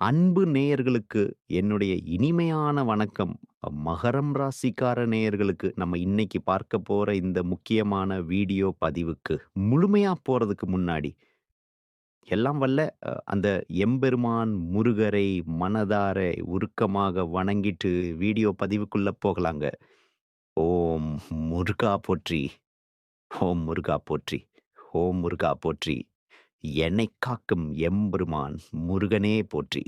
அன்பு நேயர்களுக்கு என்னுடைய இனிமையான வணக்கம். மகரம் ராசிக்கார நேயர்களுக்கு நம்ம இன்னைக்கு பார்க்க போற இந்த முக்கியமான வீடியோ பதிவுக்கு முழுமையா போறதுக்கு முன்னாடி, எல்லாம் வல்ல அந்த எம்பெருமான் முருகரை மனதார உருக்கமாக வணங்கிட்டு வீடியோ பதிவுக்குள்ள போகலாங்க. ஓம் முருகா போற்றி! ஓம் முருகா போற்றி! ஓம் முருகா போற்றி! என்னை காக்கும் எம்பெருமான் முருகனே போற்றி!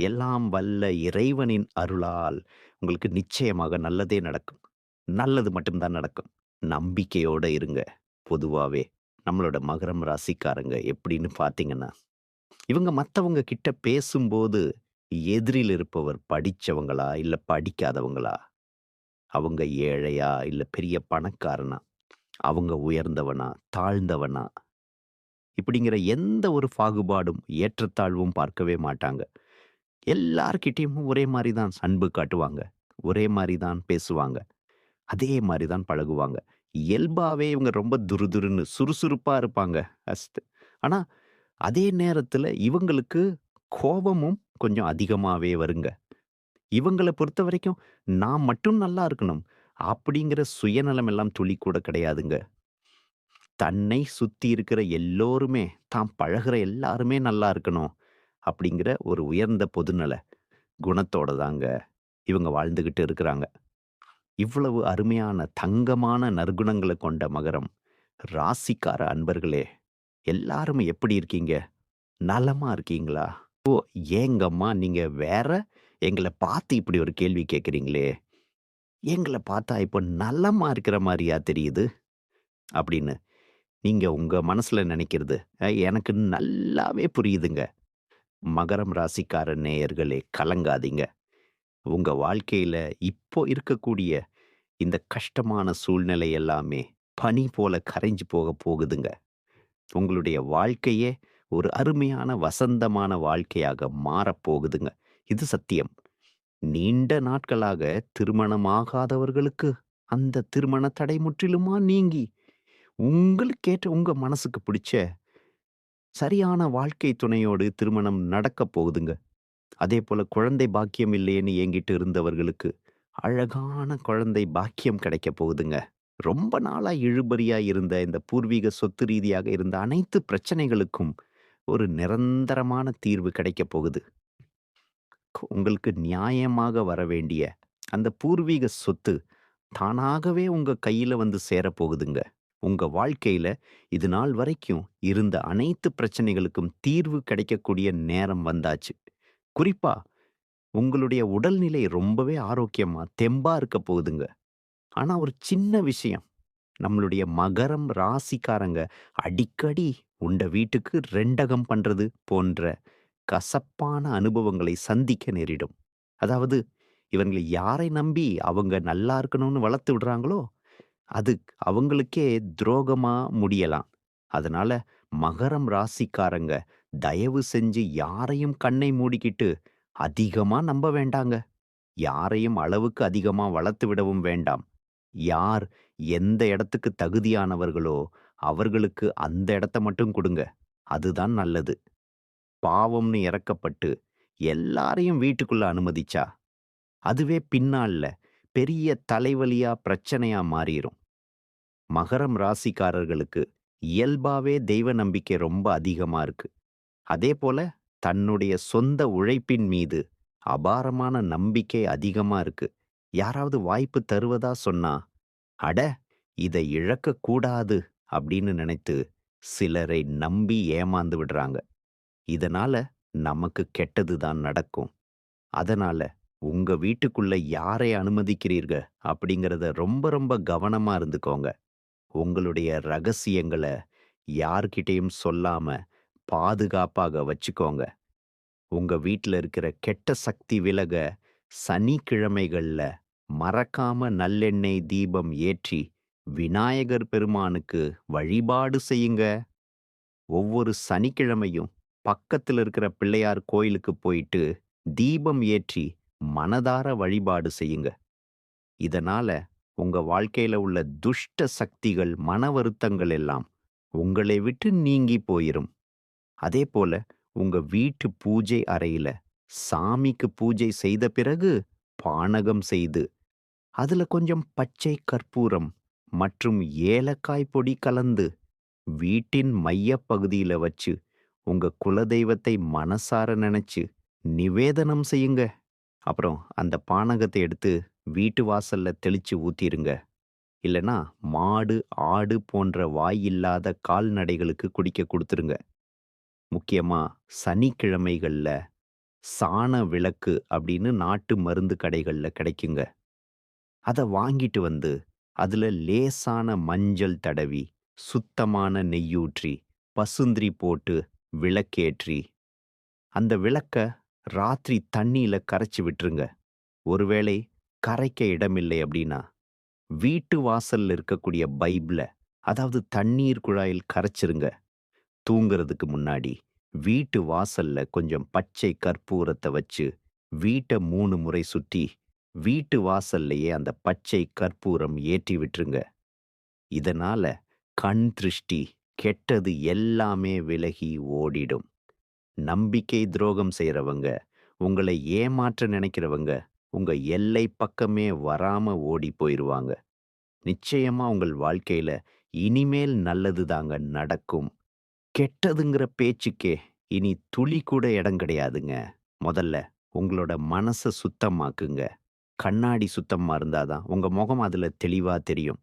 எல்லாம் வல்ல இறைவனின் அருளால் உங்களுக்கு நிச்சயமாக நல்லதே நடக்கும். நல்லது மட்டும் தான் நடக்கும். நம்பிக்கையோட இருங்க. பொதுவாவே நம்மளோட மகரம் ராசிக்காரங்க எப்படின்னு பார்த்தீங்கன்னா, இவங்க மத்தவங்க கிட்ட பேசும்போது எதிரில் இருப்பவர் படிச்சவங்களா? இல்ல படிக்காதவங்களா? அவங்க ஏழையா? இல்ல பெரிய பணக்காரனா? அவங்க உயர்ந்தவனா? தாழ்ந்தவனா? இப்படிங்கிற எந்த ஒரு பாகுபாடும், ஏற்றத்தாழ்வும் பார்க்கவே மாட்டாங்க. எல்லார்கிட்டேயும் ஒரே மாதிரி தான் அன்பு காட்டுவாங்க. ஒரே மாதிரி தான் பேசுவாங்க. அதே மாதிரி தான் பழகுவாங்க. இயல்பாவே இவங்க ரொம்ப துருதுருன்னு சுறுசுறுப்பா இருப்பாங்க. அஸ்து ஆனா, அதே நேரத்துல இவங்களுக்கு கோபமும் கொஞ்சம் அதிகமாவே வருங்க. இவங்கள பொறுத்தவரைக்கும், நான் மட்டும் நல்லா இருக்கணும். அப்படிங்கிற சுயநலம் எல்லாம் துளி கூட கிடையாதுங்க. தன்னை சுத்தி இருக்கிற எல்லோருமே, தான் பழகுற எல்லாருமே நல்லா இருக்கணும். அப்படிங்கிற ஒரு உயர்ந்த பொதுநல குணத்தோட தாங்க இவங்க வாழ்ந்துக்கிட்டு இருக்கிறாங்க. இவ்வளவு அருமையான தங்கமான நற்குணங்களை கொண்ட மகரம் ராசிக்கார அன்பர்களே! எல்லாரும் எப்படி இருக்கீங்க? நலமா இருக்கீங்களா? ஓ! ஏங்கம்மா நீங்க வேற எங்களை பார்த்து இப்படி ஒரு கேள்வி கேட்குறீங்களே எங்களை பார்த்தா இப்போ நலமா இருக்கிற மாதிரியா தெரியுது? அப்படின்னு நீங்க உங்க மனசுல நினைக்கிறது எனக்கு நல்லாவே புரியுதுங்க. மகரம் ராசிக்கார நேயர்களே கலங்காதீங்க. உங்க வாழ்க்கையில இப்போ இருக்கக்கூடிய இந்த கஷ்டமான சூழ்நிலை எல்லாமே பனி போல கரைஞ்சு போக போகுதுங்க. உங்களுடைய வாழ்க்கையே ஒரு அருமையான வசந்தமான வாழ்க்கையாக மாறப்போகுதுங்க. இது சத்தியம். நீண்ட நாட்களாக திருமணமாகாதவர்களுக்கு அந்த திருமண தடை முற்றிலுமா நீங்கி, உங்களுக்கேற்ற உங்க மனசுக்கு பிடிச்ச சரியான வாழ்க்கை துணையோடு திருமணம் நடக்கப் போகுதுங்க. அதே போல் குழந்தை பாக்கியம் இல்லையேன்னு ஏங்கிட்டு இருந்தவர்களுக்கு, அழகான குழந்தை பாக்கியம் கிடைக்கப் போகுதுங்க. ரொம்ப நாளா இழுபறியா இருந்த இந்த பூர்வீக சொத்து ரீதியாக இருந்த அனைத்து பிரச்சனைகளுக்கும் ஒரு நிரந்தரமான தீர்வு கிடைக்கப் போகுது. உங்களுக்கு நியாயமாக வர வேண்டிய அந்த பூர்வீக சொத்து, தானாகவே உங்க கையில வந்து சேரப்போகுதுங்க. உங்க வாழ்க்கையில இது நாள் வரைக்கும் இருந்த அனைத்து பிரச்சனைகளுக்கும் தீர்வு கிடைக்கக்கூடிய நேரம் வந்தாச்சு. குறிப்பா, உங்களுடைய உடல்நிலை ரொம்பவே ஆரோக்கியமா, தெம்பா இருக்க போகுதுங்க. ஆனா ஒரு சின்ன விஷயம். நம்மளுடைய மகரம் ராசிக்காரங்க அடிக்கடி உண்ட வீட்டுக்கு ரெண்டகம் பண்றது போன்ற கசப்பான அனுபவங்களை சந்திக்க நேரிடும். அதாவது, இவங்களை யாரை நம்பி அவங்க நல்லா இருக்கணும்னு வளர்த்து விடுறாங்களோ, அது அவங்களுக்கே துரோகமா முடியலாம். அதனால மகரம் ராசிக்காரங்க தயவு செஞ்சு யாரையும் கண்ணை மூடிக்கிட்டு அதிகமா நம்ப வேண்டாங்க. யாரையும் அளவுக்கு அதிகமா வளர்த்து விடவும் வேண்டாம். யார் எந்த இடத்துக்கு தகுதியானவர்களோ, அவர்களுக்கு அந்த இடத்த மட்டும் கொடுங்க அதுதான் நல்லது. பாவம்னு இறக்கப்பட்டு எல்லாரையும் வீட்டுக்குள்ள அனுமதிச்சா, அதுவே பின்னால்ல பெரிய தலைவலியா, பிரச்சனையா மாறிரும். மகரம் ராசிக்காரர்களுக்கு இயல்பாவே தெய்வ நம்பிக்கை ரொம்ப அதிகமா இருக்கு. அதேபோல தன்னுடைய சொந்த உழைப்பின் மீது அபாரமான நம்பிக்கை அதிகமா இருக்கு. யாராவது வாய்ப்பு தருவதா சொன்னா, "அட! இதை இழக்கக்கூடாது அப்படின்னு நினைத்து சிலரை நம்பி ஏமாந்து விடுறாங்க. இதனால நமக்கு கெட்டது தான் நடக்கும். அதனால உங்க வீட்டுக்குள்ள யாரை அனுமதிக்கிறீர்க அப்படிங்கிறத ரொம்ப ரொம்ப கவனமா இருந்துக்கோங்க. உங்களுடைய ரகசியங்கள யார்கிட்டயும் சொல்லாம பாதுகாப்பாக வச்சுக்கோங்க. உங்க வீட்டில் இருக்கிற கெட்ட சக்தி விலக சனிக்கிழமைகள்ல மறக்காம நல்லெண்ணெய் தீபம் ஏற்றி விநாயகர் பெருமானுக்கு வழிபாடு செய்யுங்க. ஒவ்வொரு சனிக்கிழமையும் பக்கத்துல இருக்கிற பிள்ளையார் கோயிலுக்கு போயிட்டு தீபம் ஏற்றி மனதார வழிபாடு செய்யுங்க. இதனால உங்க வாழ்க்கையில உள்ள துஷ்ட சக்திகள், மன வருத்தங்கள் எல்லாம் உங்களை விட்டு நீங்கி போயிரும். அதேபோல உங்க வீட்டு பூஜை அறையில சாமிக்கு பூஜை செய்த பிறகு பானகம் செய்து அதுல கொஞ்சம் பச்சை கற்பூரம் மற்றும் ஏலக்காய் பொடி கலந்து வீட்டின் மையப் பகுதியில வச்சு உங்க குலதெய்வத்தை மனசார நினைச்சு நிவேதனம் செய்யுங்க. அப்புறம் அந்த பானகத்தை எடுத்து வீட்டு வாசல்ல தெளிச்சு ஊத்திருங்க. இல்லனா மாடு, ஆடு போன்ற வாயில்லாத கால்நடைகளுக்கு குடிக்க கொடுத்துருங்க முக்கியமா சனிக்கிழமைகள்ல சாண விளக்கு அப்படின்னு நாட்டு மருந்து கடைகள்ல கிடைக்குங்க. அத வாங்கிட்டு வந்து அதுல லேசான மஞ்சள் தடவி, சுத்தமான நெய்யூற்றி, பசுந்திரி போட்டு விளக்கேற்றி, அந்த விளக்க ராத்திரி தண்ணியில கரைச்சு விட்டுருங்க. ஒருவேளை கரைக்க இடமில்லை அப்படின்னா, வீட்டு வாசல்ல இருக்கக்கூடிய பைபிள, அதாவது தண்ணீர் குழாயில் கரைச்சிருங்க. தூங்குறதுக்கு முன்னாடி வீட்டு வாசல்ல கொஞ்சம் பச்சை கற்பூரத்தை வச்சு, வீட்ட மூணு முறை சுற்றி, வீட்டு வாசல்லயே அந்த பச்சை கற்பூரம் ஏற்றி விட்டுருங்க. இதனால கண் திருஷ்டி, கெட்டது எல்லாமே விலகி ஓடிடும். நம்பிக்கை துரோகம் செய்கிறவங்க உங்களை ஏமாற்ற நினைக்கிறவங்க, உங்க எல்லை பக்கமே வராம ஓடி போயிருவாங்க. நிச்சயமா உங்கள் வாழ்க்கையில இனிமேல் நல்லது தாங்க நடக்கும். கெட்டதுங்கிற பேச்சுக்கே இனி துளி கூட இடம் கிடையாதுங்க. முதல்ல உங்களோட மனச சுத்தமாக்குங்க. கண்ணாடி சுத்தமா இருந்தா தான் உங்க முகம் அதுல தெளிவா தெரியும்.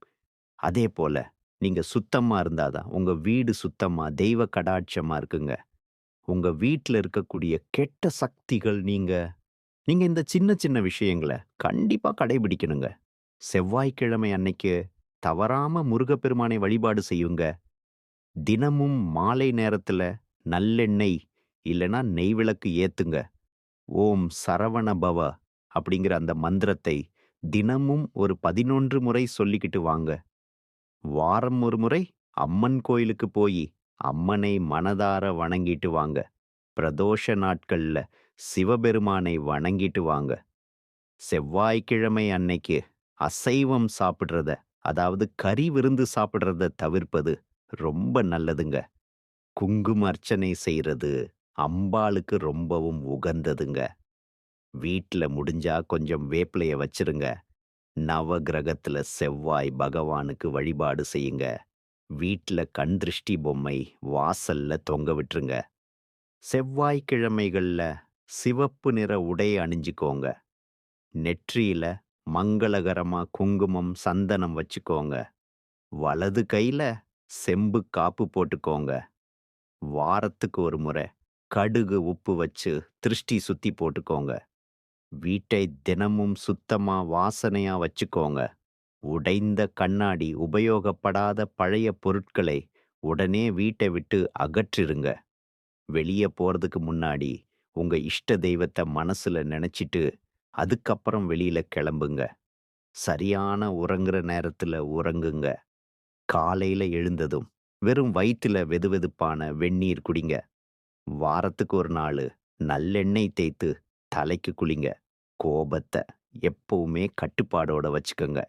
அதே போல நீங்க சுத்தமா இருந்தா தான் உங்க வீடு சுத்தமா, தெய்வ கடாட்சமா இருக்குங்க. உங்க வீட்டில் இருக்கக்கூடிய கெட்ட சக்திகள் நீங்க நீங்க இந்த சின்ன சின்ன விஷயங்கள கண்டிப்பா கடைபிடிக்கணுங்க. செவ்வாய்க்கிழமை அன்னைக்கு தவறாம முருகப்பெருமானை வழிபாடு செய்யுங்க. தினமும் மாலை நேரத்துல நல்லெண்ணெய் இல்லனா நெய் விளக்கு ஏத்துங்க. ஓம் சரவண பவ அப்படிங்கிற அந்த மந்திரத்தை தினமும் ஒரு 11 முறை சொல்லிக்கிட்டு வாங்க. வாரம் ஒரு முறை அம்மன் கோயிலுக்கு போயி அம்மனை மனதார வணங்கிட்டு வாங்க. பிரதோஷ நாட்கள்ல சிவபெருமானை வணங்கிட்டு வாங்க. செவ்வாய்க்கிழமை அன்னைக்கு அசைவம் சாப்பிடுறத, அதாவது கறி விருந்து சாப்பிடுறத தவிர்ப்பது ரொம்ப நல்லதுங்க. குங்கும அர்ச்சனை செய்கிறது அம்பாளுக்கு ரொம்பவும் உகந்ததுங்க. வீட்ல முடிஞ்சா கொஞ்சம் வேப்பிலைய வச்சிருங்க. நவகிரகத்துல செவ்வாய் பகவானுக்கு வழிபாடு செய்யுங்க. வீட்ல கண் திருஷ்டி பொம்மை வாசல்ல தொங்க விட்டுருங்க. செவ்வாய்க்கிழமைகளில் சிவப்பு நிற உடை அணிஞ்சுக்கோங்க. நெற்றியில மங்களகரமா குங்குமம், சந்தனம் வச்சுக்கோங்க. வலது கையில செம்பு காப்பு போட்டுக்கோங்க. வாரத்துக்கு ஒரு முறை கடுகு, உப்பு வச்சு திருஷ்டி சுத்தி போட்டுக்கோங்க. வீட்டை தினமும் சுத்தமா, வாசனையா வச்சுக்கோங்க. உடைந்த கண்ணாடி, உபயோகப்படாத பழைய பொருட்களை உடனே வீட்டை விட்டு அகற்றிருங்க. வெளிய போறதுக்கு முன்னாடி உங்க இஷ்ட தெய்வத்தை மனசுல நினைச்சிட்டு, அதுக்கப்புறம் வெளியில கிளம்புங்க. சரியான உறங்குற நேரத்துல உறங்குங்க. காலையில எழுந்ததும் வெறும் வயித்துல வெதுவெதுப்பான வெந்நீர் குடிங்க. வாரத்துக்கு ஒரு நாளு நல்லெண்ணெய் தேய்த்து தலைக்கு குளிங்க. கோபத்த எப்பவுமே கட்டுப்பாடோட வச்சுக்கங்க.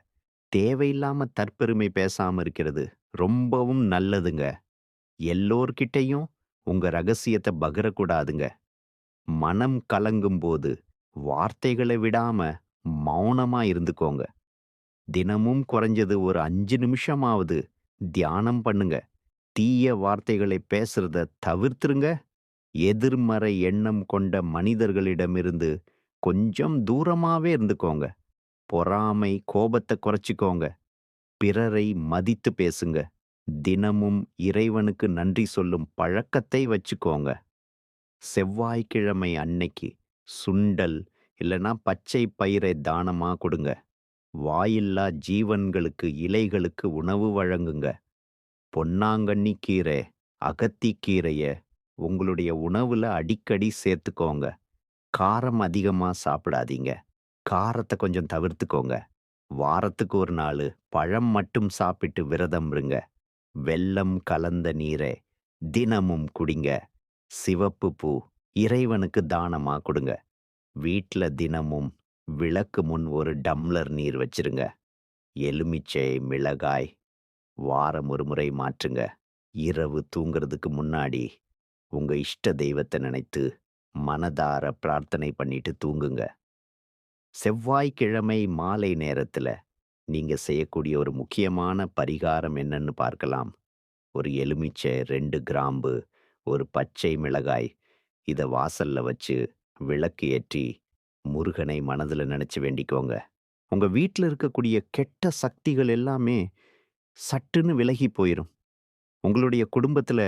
தேவையில்லாம தற்பெருமை பேசாம இருக்கிறது ரொம்பவும் நல்லதுங்க. எல்லோர்கிட்டயும் உங்க ரகசியத்தை பகிரக்கூடாதுங்க. மனம் கலங்கும்போது வார்த்தைகளை விடாம மௌனமா இருந்துக்கோங்க. தினமும் குறைஞ்சது ஒரு அஞ்சு நிமிஷமாவது தியானம் பண்ணுங்க. தீய வார்த்தைகளை பேசுறத தவிர்த்துருங்க. எதிர்மறை எண்ணம் கொண்ட மனிதர்களிடமிருந்து கொஞ்சம் தூரமாவே இருந்துக்கோங்க. பொறாமை, கோபத்தை குறைச்சுக்கோங்க. பிறரை மதித்து பேசுங்க. தினமும் இறைவனுக்கு நன்றி சொல்லும் பழக்கத்தை வச்சுக்கோங்க. செவ்வாய்க்கிழமை அன்னைக்கு சுண்டல் இல்லனா பச்சை பயிரை தானமா கொடுங்க. வாயில்லா ஜீவன்களுக்கு, இலைகளுக்கு உணவு வழங்குங்க. பொன்னாங்கண்ணி கீரை, அகத்திக்கீரைய உங்களுடைய உணவுல அடிக்கடி சேர்த்துக்கோங்க. காரம் அதிகமா சாப்பிடாதீங்க. காரத்தை கொஞ்சம் தவிர்த்துக்கோங்க. வாரத்துக்கு ஒரு நாளு பழம் மட்டும் சாப்பிட்டு விரதம் இருங்க. வெல்லம் கலந்த நீரை தினமும் குடிங்க. சிவப்பு பூ இறைவனுக்கு தானமா கொடுங்க. வீட்டில் தினமும் விளக்கு முன் ஒரு டம்ளர் நீர் வச்சிருங்க. எலுமிச்சை, மிளகாய் வாரம் ஒரு முறை மாற்றுங்க. இரவு தூங்குறதுக்கு முன்னாடி உங்க இஷ்ட தெய்வத்த நினைத்து மனதார பிரார்த்தனை பண்ணிட்டு தூங்குங்க. செவ்வாய்க்கிழமை மாலை நேரத்துல நீங்க செய்யக்கூடிய ஒரு முக்கியமான பரிகாரம் என்னன்னு பார்க்கலாம். ஒரு எலுமிச்சை, ரெண்டு கிராம்பு, ஒரு பச்சை மிளகாய் இத வாசல்ல வச்சு விளக்கு ஏற்றி முருகனை மனதுல நினச்சி வேண்டிக்கோங்க. உங்க வீட்டில் இருக்கக்கூடிய கெட்ட சக்திகள் எல்லாமே சட்டுன்னு விலகி போயிரும். உங்களுடைய குடும்பத்துல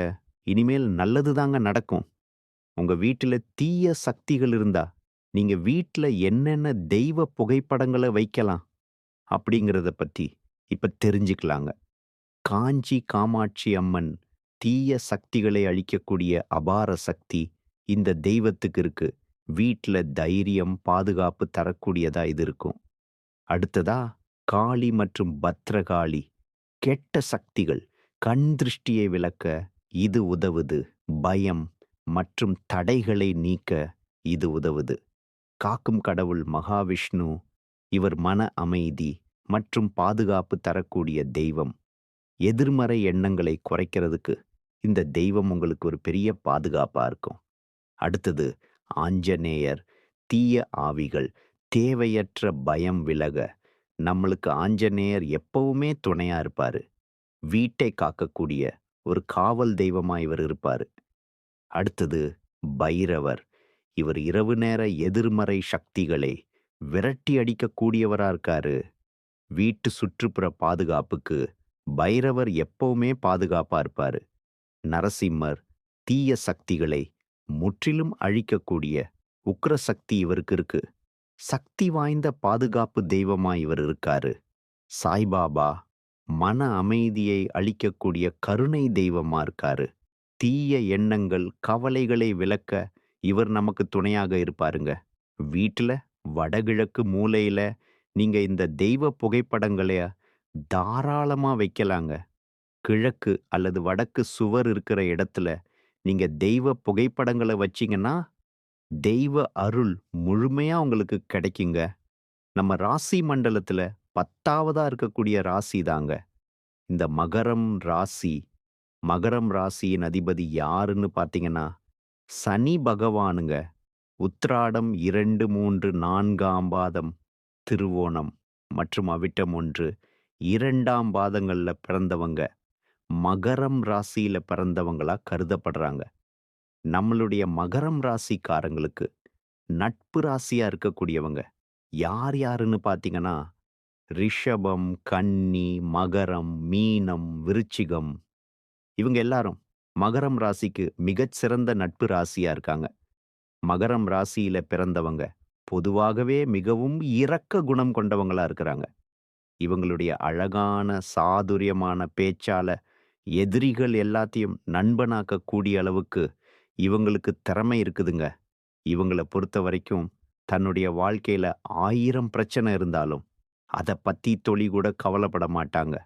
இனிமேல் நல்லது தாங்க நடக்கும். உங்க வீட்டுல தீய சக்திகள் இருந்தா, நீங்க வீட்டில் என்னென்ன தெய்வ புகைப்படங்களை வைக்கலாம் அப்படிங்கிறத பத்தி இப்ப தெரிஞ்சுக்கலாங்க. காஞ்சி காமாட்சி அம்மன் தீய சக்திகளை அழிக்கக்கூடிய அபார சக்தி இந்த தெய்வத்துக்கு இருக்கு. வீட்ல தைரியம், பாதுகாப்பு தரக்கூடியதா இது இருக்கும். அடுத்ததா காளி மற்றும் பத்ரகாளி கெட்ட சக்திகள், கண் திருஷ்டியை விளக்க இது உதவுது. பயம் மற்றும் தடைகளை நீக்க இது உதவுது. காக்கும் கடவுள் மகாவிஷ்ணு இவர் மன அமைதி மற்றும் பாதுகாப்பு தரக்கூடிய தெய்வம். எதிர்மறை எண்ணங்களை குறைக்கிறதுக்கு இந்த தெய்வம் உங்களுக்கு ஒரு பெரிய பாதுகாப்பா இருக்கும். அடுத்தது ஆஞ்சநேயர் தீய ஆவிகள், தேவையற்ற பயம் விலக நம்மளுக்கு ஆஞ்சநேயர் எப்பவுமே துணையா இருப்பாரு. வீட்டை காக்கக்கூடிய ஒரு காவல் தெய்வமா இவர் இருப்பாரு. அடுத்தது பைரவர். இவர் இரவு நேர எதிர்மறை சக்திகளை விரட்டி அடிக்கக்கூடியவராக இருக்காரு. வீட்டு சுற்றுப்புற பாதுகாப்புக்கு பைரவர் எப்பவுமே பாதுகாப்பா இருப்பாரு. நரசிம்மர் தீய சக்திகளை முற்றிலும் அழிக்கக்கூடிய உக்ர சக்தி இவருக்கு இருக்கு. சக்தி வாய்ந்த பாதுகாப்பு தெய்வமா இவர் இருக்காரு. சாய்பாபா மன அமைதியை அளிக்கக்கூடிய கருணை தெய்வமா இருக்காரு. தீய எண்ணங்கள், கவலைகளை விளக்க இவர் நமக்கு துணையாக இருப்பாருங்க. வீட்டில் வடகிழக்கு மூலையில நீங்க இந்த தெய்வ புகைப்படங்களை தாராளமா வைக்கலாங்க. கிழக்கு அல்லது வடக்கு சுவர் இருக்கிற இடத்துல நீங்க தெய்வ புகைப்படங்கள வச்சீங்கன்னா, தெய்வ அருள் முழுமையா உங்களுக்கு கிடைக்குங்க. நம்ம ராசி மண்டலத்துல 10வதா இருக்கக்கூடிய ராசி தாங்க. இந்த மகரம் ராசி. மகரம் ராசியின் அதிபதி யாருன்னு பார்த்தீங்கன்னா, சனி பகவானுங்க. உத்திராடம் 2, 3, 4ஆம் பாதம், திருவோணம் மற்றும் அவிட்டம் 1, 2ஆம் பாதங்கள்ல பிறந்தவங்க, மகரம் ராசியில பிறந்தவங்களா கருதப்படுறாங்க. நம்மளுடைய மகரம் ராசிக்காரங்களுக்கு நட்பு ராசியா இருக்கக்கூடியவங்க யார் யாருன்னு பார்த்தீங்கன்னா, ரிஷபம், கன்னி, மகரம், மீனம், விருச்சிகம் இவங்க எல்லாரும் மகரம் ராசிக்கு மிகச்சிறந்த நட்பு ராசியா இருக்காங்க. மகரம் ராசியில பிறந்தவங்க பொதுவாகவே மிகவும் இரக்க குணம் கொண்டவங்களா இருக்கிறாங்க. இவங்களுடைய அழகான, சாதுரியமான பேச்சால எதிரிகள் எல்லாத்தையும் நண்பனாக்கக்கூடிய அளவுக்கு இவங்களுக்கு திறமை இருக்குதுங்க. இவங்கள பொறுத்தவரைக்கும் தன்னுடைய வாழ்க்கையில ஆயிரம் பிரச்சனை இருந்தாலும், அத பத்தி துளி கூட கவலைப்பட மாட்டாங்க.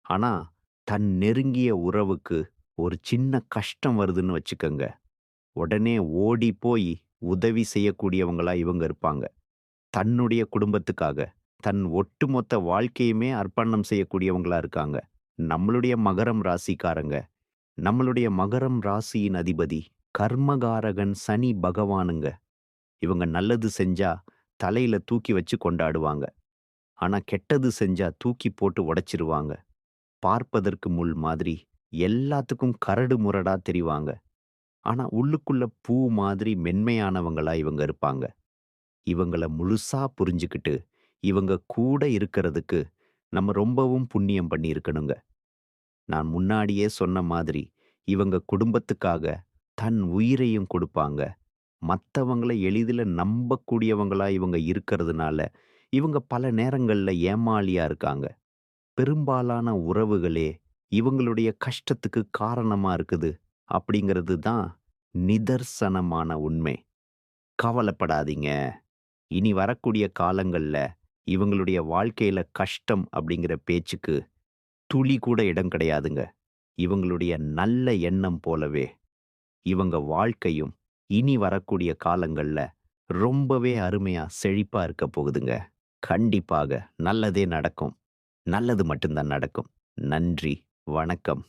ஆனா, தன் நெருங்கிய உறவுக்கு ஒரு சின்ன கஷ்டம் வருதுன்னு வச்சுக்கோங்க உடனே ஓடி போய் உதவி செய்யக்கூடியவங்களா இவங்க இருப்பாங்க. தன்னுடைய குடும்பத்துக்காக, தன் ஒட்டுமொத்த வாழ்க்கையுமே அர்ப்பணம் செய்யக்கூடியவங்களா இருக்காங்க. நம்மளுடைய மகரம் ராசிக்காரங்க. நம்மளுடைய மகரம் ராசியின் அதிபதி கர்மகாரகன் சனி பகவானுங்க. இவங்க நல்லது செஞ்சா தலையில தூக்கி வச்சு கொண்டாடுவாங்க. ஆனா கெட்டது செஞ்சா தூக்கி போட்டு உடைச்சிருவாங்க. பார்ப்பதற்கு முள் மாதிரி எல்லாத்துக்கும் கரடு முரடா தெரிவாங்க. ஆனா உள்ளுக்குள்ள பூ மாதிரி மென்மையானவங்களா இவங்க இருப்பாங்க. இவங்கள முழுசா புரிஞ்சுக்கிட்டு, இவங்க கூட இருக்கிறதுக்கு நம்ம ரொம்பவும் புண்ணியம் பண்ணியிருக்கணுங்க. நான் முன்னாடியே சொன்ன மாதிரி, இவங்க குடும்பத்துக்காக தன் உயிரையும் கொடுப்பாங்க. மத்தவங்கள எளிதில் நம்பக்கூடியவங்களா இவங்க இருக்கிறதுனால, இவங்க பல நேரங்கள்ல ஏமாளியா இருக்காங்க. பெரும்பாலான உறவுகளே இவங்களுடைய கஷ்டத்துக்கு காரணமா இருக்குது. அப்படிங்கிறது தான் நிதர்சனமான உண்மை. கவலைப்படாதீங்க. இனி வரக்கூடிய காலங்கள்ல இவங்களுடைய வாழ்க்கையில கஷ்டம் அப்படிங்கிற பேச்சுக்கு துளி கூட இடம் கிடையாதுங்க. இவங்களுடைய நல்ல எண்ணம் போலவே, இவங்க வாழ்க்கையும் இனி வரக்கூடிய காலங்கள்ல ரொம்பவே அருமையா, செழிப்பா இருக்க போகுதுங்க. கண்டிப்பாக நல்லதே நடக்கும். நல்லது மட்டும்தான் நடக்கும். நன்றி. வணக்கம்.